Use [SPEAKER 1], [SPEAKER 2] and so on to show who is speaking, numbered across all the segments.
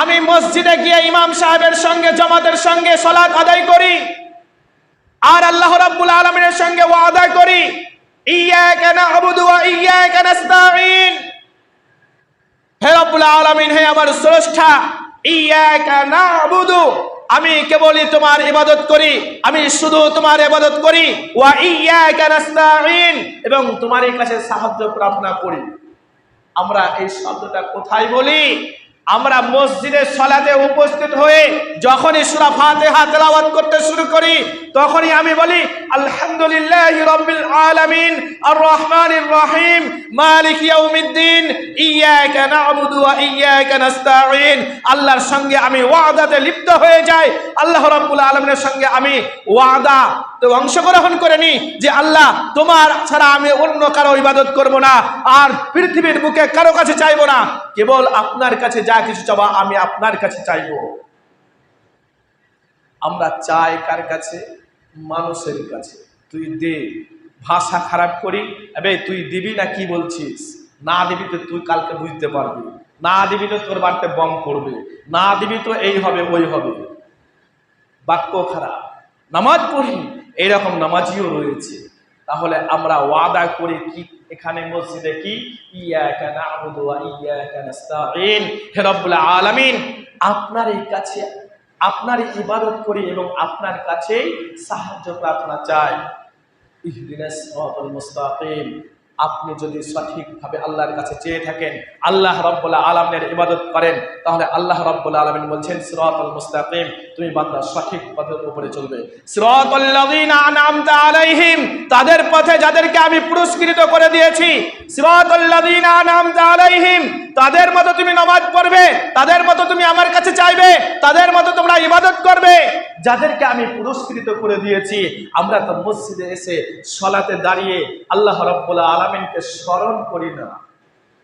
[SPEAKER 1] আমি মসজিদে গিয়ে ইমাম সাহেবের সঙ্গে, জমাতের সঙ্গে সলাৎ আদায় করি। আর আল্লাহ রাব্বুল আলামিনের সঙ্গে করি। ওয়া ইয়াকা নাস্তাঈন। হে রব্বুল আলামিন, হে আমার স্রষ্টা আমি কেবলই তোমার ইবাদত করি, আমি শুধু তোমার ইবাদত করি। ওয়া এবং তোমারই কাছে সাহায্য প্রার্থনা করি। আমরা এই শব্দটা কোথায় বলি? আমরা মসজিদের সলাতে উপস্থিত হয়ে যখনই সূরা ফাতিহা তেলাওয়াত করতে শুরু করি, তখনই আমি বলি, আলহামদুলিল্লাহ রাব্বিল আলামিন আর রহমানির রহিম, মালিক ইয়াউমিদ্দিন ইয়াকা না'বুদু ওয়া ইয়াকা আল্লাহর সঙ্গে আমি ওয়াদাতে লিপ্ত হয়ে যাই। আল্লাহ রাব্বুল আলামিনের সঙ্গে আমি ওয়াদা অংশগ্রহণ করে নি যে, আল্লাহ, তোমার ছাড়া আমি অন্য কারও ইবাদত করব না, আর পৃথিবীর বুকে কারও কাছে চাইব না। কেবল আপনার কাছে যা কিছু চাওয়া আমি আপনার কাছে চাইব। আমরা চাই কার কাছে? মানুষের কাছে। তুই দে। ভাষা খারাপ করি, এবে তুই দিবি না কি বলছিস? না দিবি তো তুই কালকে বুঝতে পারবি। না দিবি তো তোর বাড়িতে বম করবে। না দিবি তো এই হবে, ওই হবে। বাক্য খারাপ। নামাজ পড়ি এইরকম নামাজিও রয়েছে। তাহলে আমরা ওয়াদা করি কি এখানে মসজিদে কি? ইয়াকা না'বুদু ওয়া ইয়াকা নাস্তাঈন। হে রব্বুল আলামিন আপনার এই কাছে আপনার ইবাদত করি এবং আপনার কাছেই সাহায্য প্রার্থনা চাই। ইহদিনাস সিরাতাল মুস্তাকিম। আপনি যদি সঠিকভাবে আল্লাহর কাছে চেয়ে থাকেন, আল্লাহ রব্বুল আলমের ইবাদত করেন, তাহলে আল্লাহ রব্বুল আলমিন বলছেন, সিরাতাল মুস্তাকিম তুমি বান্দা সঠিক পথের উপরে চলবে। সিরাতাল লাযিনা আনআমতা আলাইহিম, তাদের পথে যাদেরকে আমি পুরস্কৃত করে দিয়েছি, সিরাতাল লাযিনা আনআমতা আলাইহিম, তাদের মতো তুমি নামাজ পড়বে, তাদের মতো তুমি আমার কাছে চাইবে, তাদের মতো তোমরা ইবাদত করবে। যাদেরকে আমি পুরস্কৃত করে দিয়েছি, আমরা তো মসজিদে এসে সলাতে দাঁড়িয়ে আল্লাহ রব্বুল আলমিনকে স্মরণ করি না।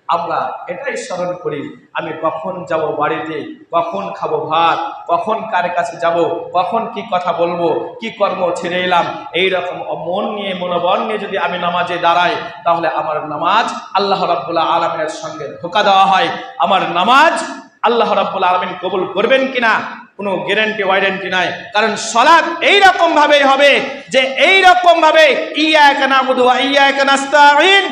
[SPEAKER 1] আমরা এটাই স্মরণ করি, আমি কখন যাব বাড়িতে, কখন খাব ভাত, কখন কার কাছে যাব, কখন কি কথা বলব, কি কর্ম ছেড়ে এলাম এই রকম মন নিয়ে, মনোবল নিয়ে যদি আমি নামাজে দাঁড়াই, তাহলে আমার নামাজ আল্লাহ রাব্বুল্লাহ আলমিনের সঙ্গে ধোকা দেওয়া হয়। আমার নামাজ আল্লাহ রাব্বুল আলমিন কবুল করবেন কিনা কোনো গ্যারান্টি ওয়ারেন্টি নাই। কারণ সলাৎ এই রকম ভাবেই হবে যে এই রকম ভাবে ইয়া কানা বুধু ইয়া কানাস্তাইন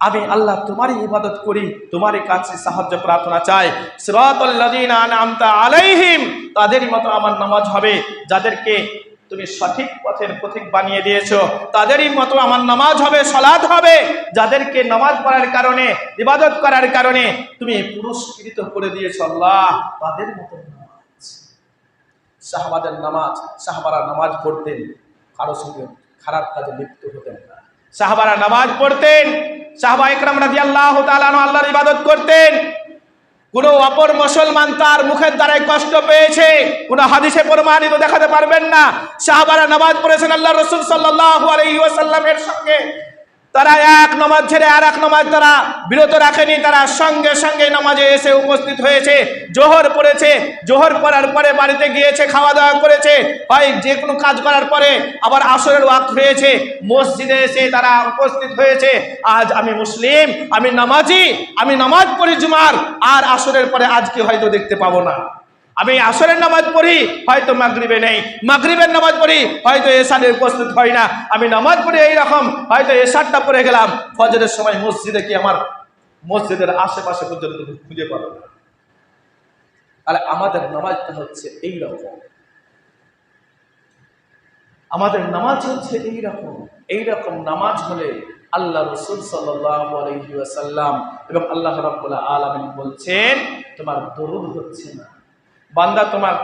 [SPEAKER 1] আমি আল্লাহ তোমারই ইবাদত করি, তোমারই কাছে সাহায্য প্রার্থনা চাই। আনআমতা আলাইহিম তাদেরই মতো আমার নামাজ হবে, যাদেরকে তুমি সঠিক পথের পথিক বানিয়ে দিয়েছ, তাদেরই মতো আমার নামাজ হবে, সলাৎ হবে, যাদেরকে নামাজ পড়ার কারণে, ইবাদত করার কারণে তুমি পুরস্কৃত করে দিয়েছ আল্লাহ, তাদের মতো নামাজ। সাহাবাদের নামাজ, সাহাবারা নামাজ পড়তেন, কারও সঙ্গে খারাপ কাজে লিপ্ত হতেন না। সাহাবারা নামাজ পড়তেন, সাহাবা একরাম রাজি আল্লাহ তালানো আল্লাহর ইবাদত করতেন। কোন অপর মুসলমান তার মুখের দ্বারাই কষ্ট পেয়েছে, কোন হাদিসে প্রমাণিত দেখাতে পারবেন না। সাহাবারা নামাজ পড়েছেন আল্লাহ রসুল সাল্লাহ আলহি ওয়াসাল্লামের সঙ্গে। তারা এক নামাজ ছেড়ে আর এক নামাজ তারা বিরত রাখেনি, তারা সঙ্গে সঙ্গে নামাজে এসে উপস্থিত হয়েছে। জোহর পড়েছে, জোহর পড়ার পরে বাড়িতে গিয়েছে খাওয়া দাওয়া করেছে। হয় যে কোনো কাজ করার পরে আবার আসরের ওয়াক্ত হয়েছে, মসজিদে এসে তারা উপস্থিত হয়েছে। আজ আমি মুসলিম, আমি নামাজি, আমি নামাজ পড়ি জুমার, আর আসরের পরে আজকে হয়তো দেখতে পাবো না। আমি আসরের নামাজ পড়ি, হয়তো মাগরিবে নেই। মাগরিবের নামাজ পড়ি, হয়তো এসারে উপস্থিত হয় না। আমি নামাজ পড়ি এইরকম, হয়তো এসারটা পড়ে গেলাম। ফজরের সময় মসজিদে কি আমার মসজিদের আশেপাশে পর্যন্ত খুঁজে পাবো না? তাহলে আমাদের নামাজটা হচ্ছে এই রকম আমাদের নামাজ হচ্ছে এই রকম এই রকম নামাজ হলে আল্লাহ রসুল সাল্লাম এবং আল্লাহ রাবুল্লাহ আলমিন বলছেন, তোমার দরুদ হচ্ছে না। বান্দা তোমার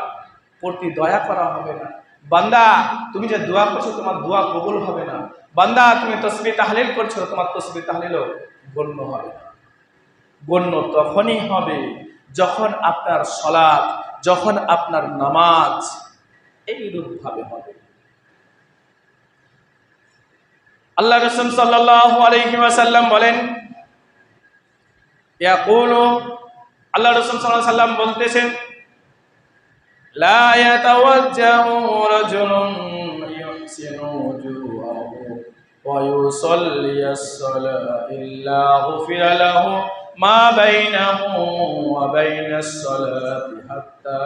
[SPEAKER 1] প্রতি দয়া করা হবে না। বান্দা, তুমি যে দোয়া করছ, তোমার দোয়া কবুল হবে না। বান্দা, তুমি তসবি তাহলিল করছ, তোমার তসবি তাহলিলও গণ্য হবে গণ্য তখনই হবে যখন আপনার সলাৎ যখন আপনার নামাজ এইরূপভাবে হবে। আল্লাহ রসুল সাল্লাহ আলহি ওয়াসাল্লাম বলেন, ইয়াকুলু, আল্লাহ রসুল সাল্লাম বলতেছেন لا يتوجه رجل يحسن وجوهه ويصلي الصلاة إلا غفر له মা বাইনাহু ওয়া বাইনাস সালাতি হাত্তা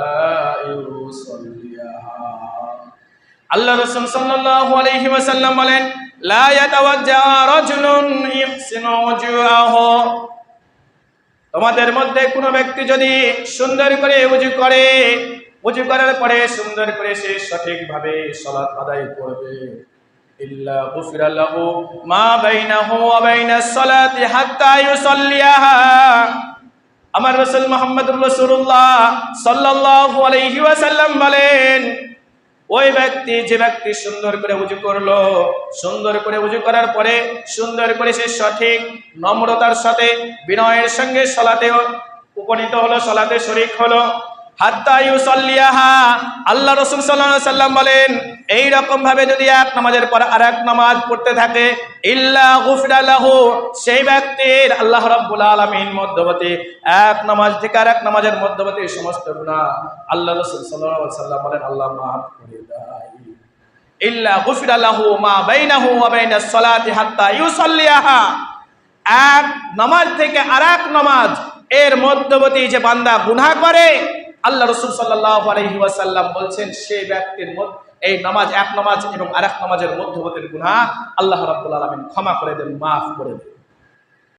[SPEAKER 1] ইউসাল্লিয়াহা আল্লাহ রাসূল সাল্লাল্লাহু আলাইহি ওয়াসাল্লাম বলেন লা ইয়াতাওয়াজ্জা রাজুলুন ইহসিনু ওয়াজহাহু তোমাদের মধ্যে কোনো ব্যক্তি যদি সুন্দর করে উজু করে উজু করার পরে, সুন্দর করে সে সঠিকভাবে সালাত আদায় করবে। ইল্লা গুফিরা লাহু মা বাইনাহু ওয়া বাইনাস সালাতি হাত্তা আমার রাসূল মুহাম্মদুর রাসূলুল্লাহ সাল্লাল্লাহু আলাইহি ওয়াসাল্লাম বলেন, ওই ব্যক্তি যে ব্যক্তি সুন্দর করে উজু করল, সুন্দর করে উজু করার পরে সুন্দর করে সে সঠিক নম্রতার সাথে বিনয়ের সঙ্গে সলাতে উপনীত হলো, সলাতে শরিক হলো। আল্লাহ রসুল সাল্লাল্লাহু সাল্লাম বলেন এই রকম ভাবে যদি এক নামাজের পর আর এক নামাজ পড়তে থাকে, ইল্লা গুফরা লাহু সেই ব্যক্তির আল্লাহ রাব্বুল আলামিন মধ্যবর্তী এক নামাজ থেকে আর এক নামাজের মধ্যবর্তী সমস্ত গুনাহ আল্লাহ রসুল সাল্লাম বলেন, আল্লাহ মাফ করে দেয়। ইল্লা গুফিরা মা বাইনাহু ওয়া বাইনাস সালাতি হাত্তা ইউসাল্লিয়াহা এক নামাজ থেকে আরেক নামাজ এর মধ্যবর্তী যে বান্দা গুনাহ করে আল্লাহ রসুল সাল্লাহ ওয়াসাল্লাম বলছেন, সেই ব্যক্তির এই নামাজ এক নামাজ এবং আরেক নামাজের মধ্যবর্তী গুণা আল্লাহ রাবুল আলমিন ক্ষমা করে দেন, মাফ করে দেন।